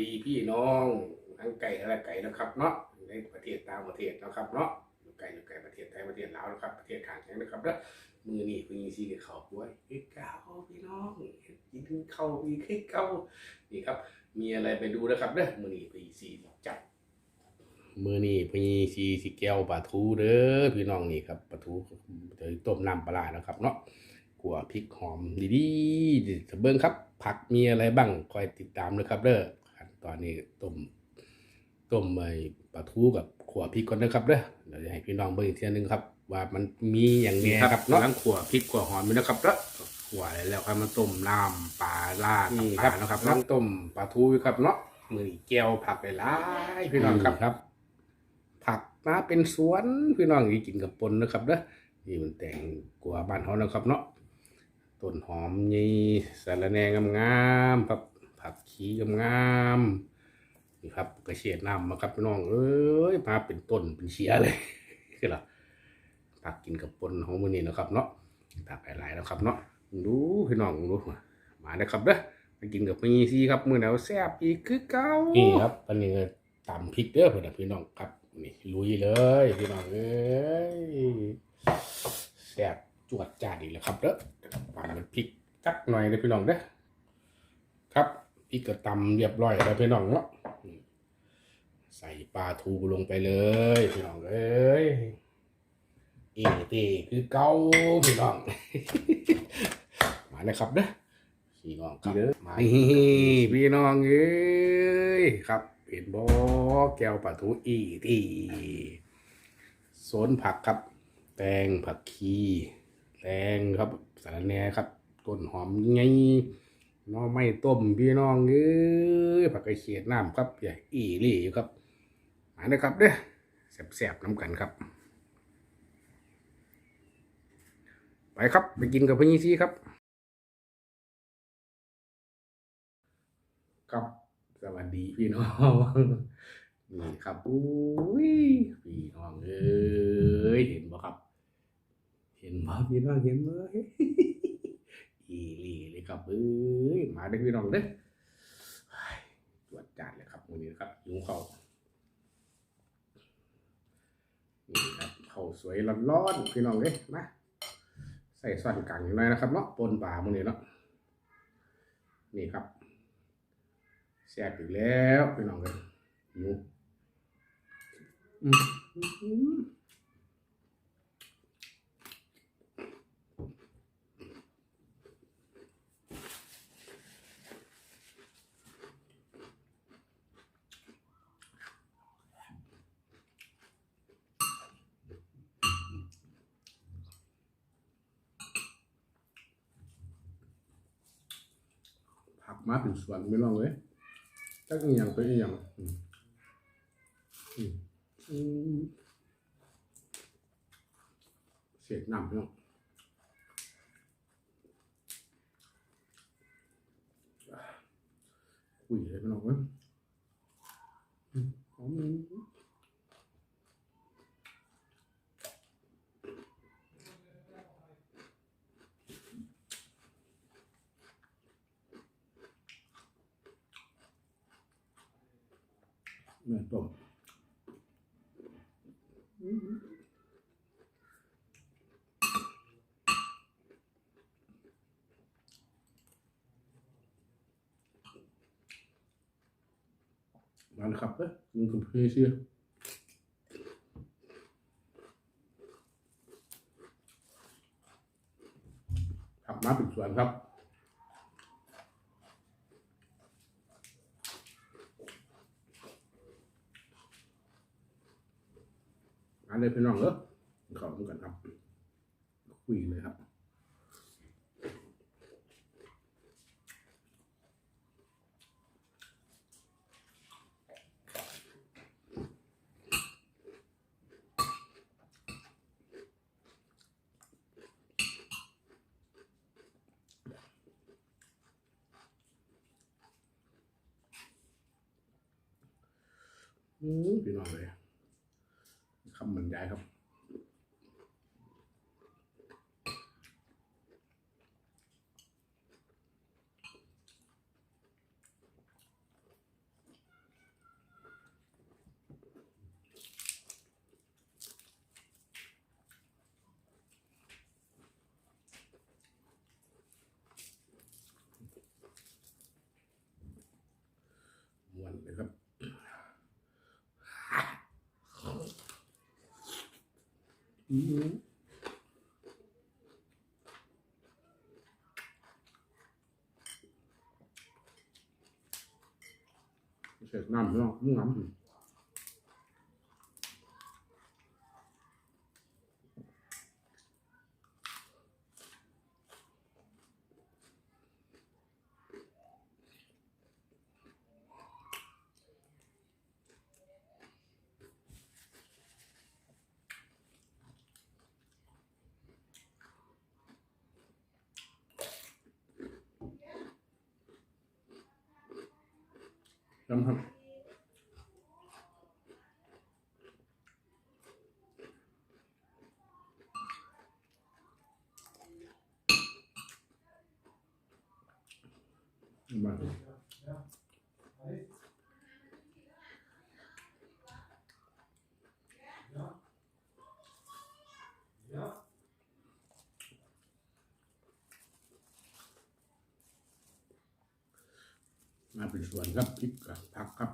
ดีพี่น้องทั้งไก่และไก่นะครับเนาะในประเทศต่างประเทศนะครับเนาะอยู่ไก่อยู่ไก่ประเทศไทยประเทศลาวนะครับประเทศขางแข็งนะครับแล้วมือนี่เพิ่งซีกับเขาป่วยเฮ้ยเก้าพี่น้องกินเข้าอีกเฮ้ยเก้านี่ครับ มีอะไรไปดูนะครับเด้อมือนี่พีซีจับมือนี่พีซีสิแก้วปลาทูเด้อพี่น้องนี่ครับปลาทูเดี๋ยวต้มน้ำปลาร้านะครับเนาะกัวพริกหอมดีๆดีเบิ้งครับ ผักมีอะไรบ้างคอยติดตามนะครับเด้อ ตอนนี้ต้มต้มไอ้ปลาทูกับขัวพริกก่อนนะครับเด้อเดี๋ยวจะให้พี่น้องเบิ้งอีกทีนึงครับ ว่ามันมีอย่างนี้ครับเนาะทั้งขัวพริกขัวหอมด้วยนะครับเด้อขัวแล้วครับมันต้มน้ำปลาล่านี่ครับนะครับน้ำต้มปลาทูครับเนาะมือแก้วผักหลายๆพี่น้องครับครับ ผักมาเป็นสวนพี่น้องที่กินกับปนนะครับเด้อนี่มันแต่งกัวบ้านเขานะครับเนาะต้นหอมนี่สาระแหนงามๆครับ ผักชีงามนี่ครับกระเชียดน้ำมาครับพี่น้องเอ้ยมาเป็นต้นเป็นเชียเลยคือล่ะผักกินกับปนของมือนี้นะครับเนาะผักหลายๆนะครับเนาะดูพี่น้องดูมาเลยครับเด้อมากินกับมีซีครับมือแล้วแซ่บอีกคือเก่านี่ครับอันนี้ตำพริกเด้อเพื่อนพี่น้องครับนี่ลุยเลยพี่น้องเอ้ยแซ่บจวดจ้าดอีกแล้วครับเด้อปานมันพริกจักหน่อยเลยพี่น้องเด้อครับ ริกก็ตำเรียบร้อยแล้วพี่น้องเนาะอืมใส่ปลาทูลงไปเลยพี่น้องเอ้ยเอตีคือเก้าพี่น้อง มาเลยครับเด้อพี่น้องครับมานี่พี่น้องเอ้ยครับ เห็นบ่แก้วปลาทูอีตีโซนผักครับ แตงผักชีแตงครับสาระแหน่ครับต้นหอมไงห น้อไม่ต้มพี่น้องเอ้ยผักกระเขียดน้ำครับอย่าอีหลี่อยู่ครับมาเลยครับเด้อแสบๆน้ำกันครับ ไปครับไปกินกับพี่ซีครับครับสวัสดีพี่น้องนี่ครับอุ้ยพี่น้องเอ้ยเห็นบ่ครับ เห็นบ่พี่น้องเห็นบ่ อีลีเลยครับเอ้ยมาเด้พี่น้องเด้อตรวจจัดเลยครับวันนี้ครับยุงเขานี่ครับเขาสวยร้อนๆพี่น้องเด้อมาใส่ส่วนกลางอยู่หน่อยนะครับเนาะปนปลามื้อนี้เนาะนี่ครับแซ่บอีกแล้วพี่น้องเด้อหิวอืม มาเป็นสวนไม่ลองเลยจักอหย่างไปอหย่างเสียดน้ำเนาะคุยเลยไม่ลองเว้ยอืมหอม นื้อต้มมาเลยครับเอ้ยลุงกับพี่เชื่อขับมาเป็นส่วนครับ อันนี้พี่น้องเออขอดูกันครับ คุยเลยครับอืมพี่น้องเลยำบรรยายครับ วันเลยครับ อืมเสร็จน้ำเนาะน้ำ จำครับ มาเป็นส่วนครับพริกกับผักครับ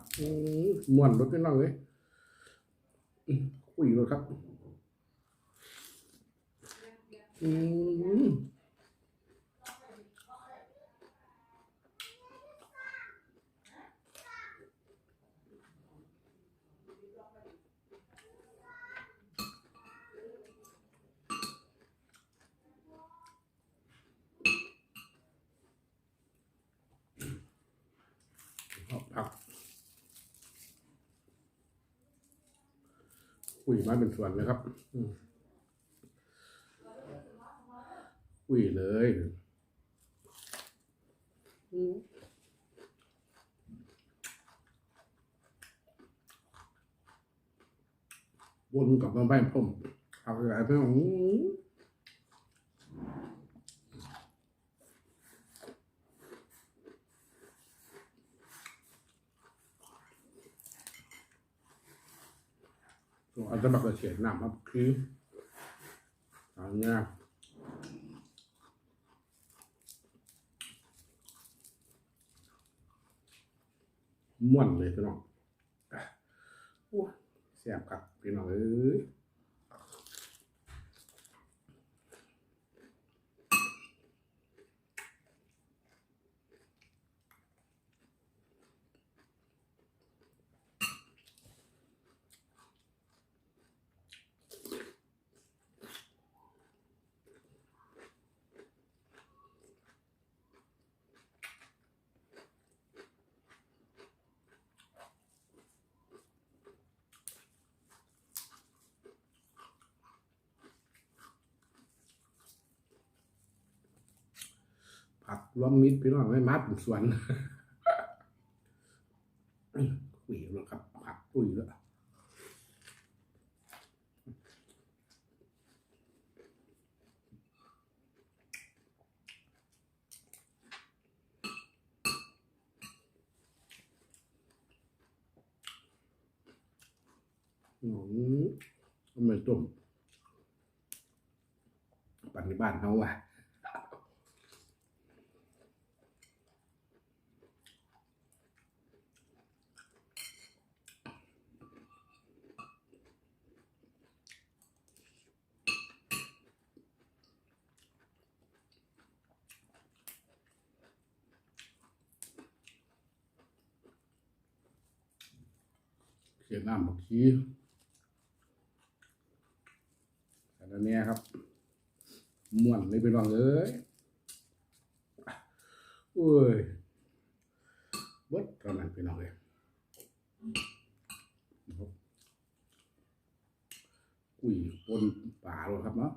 ม่วนรถพี่น้องเลยอืมคุยรสครับ อืมผัก คุยมาเป็นส่วนเลยครับอืมคุยเลยอืมวนกลับมาบ้านผมเอาอะไรไป องอาจจะแบบเฉียดน้ำครับคืออันนี้ม่วนเลยพี่น้องโอ้แซ่บครับพี่น้องเอ้ย ผักรวมมิตรพี่น้องไม่มาเป็นส่วนคุยแล้วครับ ผักคุยแล้วอืมทำไมต้มปันในบ้านเขาว่ะ เขียนน้ำบักชีแต่ละเนี้ยครับม่วนเลยไปลองเลยโอ้ยเบิดเท่านั้นไปน้องเลยนะครับกุ้ยปนป่าเลยครับเนาะ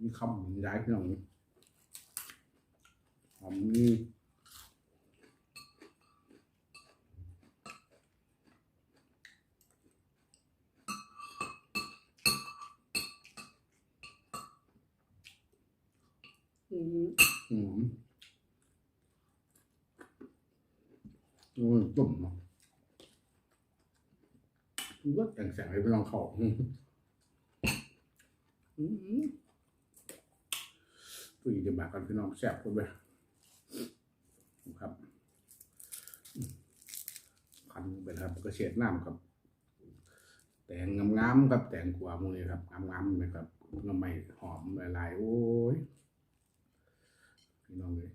มีคำย้ายพี่น้องคำนี้อืมอืมโอ้ยต้มเนาะว่าแต่งแสงให้พี่น้องเขาอืม อืมตุยจะบากันพี่น้องแซ่บคนไปครับคันไปครับก็เฉียดน้ำครับ แต่งงามๆครับ แต่งกว่ามูนี่ครับงามๆเลยครับน้ำใหม่หอมหลายๆโอ้ยพี่น้องเลย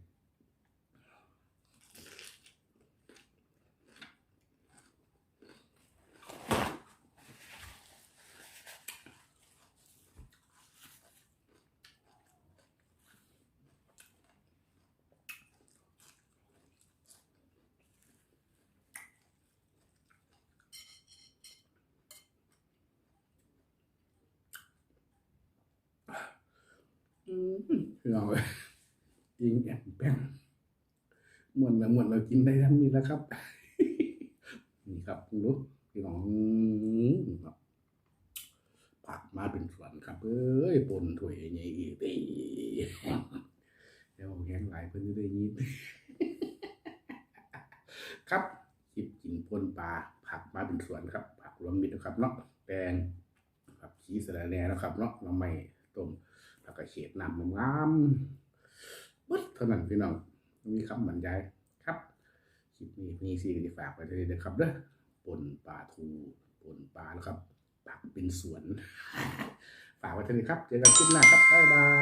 พี่น้องเลยยิงแอนแป้งมวนล้วมวนเรากินได้ทั้งนี้แล้วครับ นี่ครับคุณรู้พี่น้องครับผักมาเป็นส่วนครับ เอ้ยปนถ้วยใหญ่อีกตีเดี๋ยวแห้งหลายเพิ่นจะได้ยินครับคิดกินปนปลาผักมาเป็นส่วนครับ ผักรวมมิตรนะครับเนาะแตงครับชีสะระแหน่นะครับเนาะเราไม่ต้ม ก็เฉดน้ำงามๆปึ๊ดเท่านั้นพี่น้องมีคำบรรยายครับคลิปนี้พี่ซีก็จะฝากไว้เลยนะครับเด้อปนปลาทูปนปลานะครับปักเป็นสวน ฝากไว้เท่านี้ครับเจอกันคลิปหน้าครับบ๊ายบาย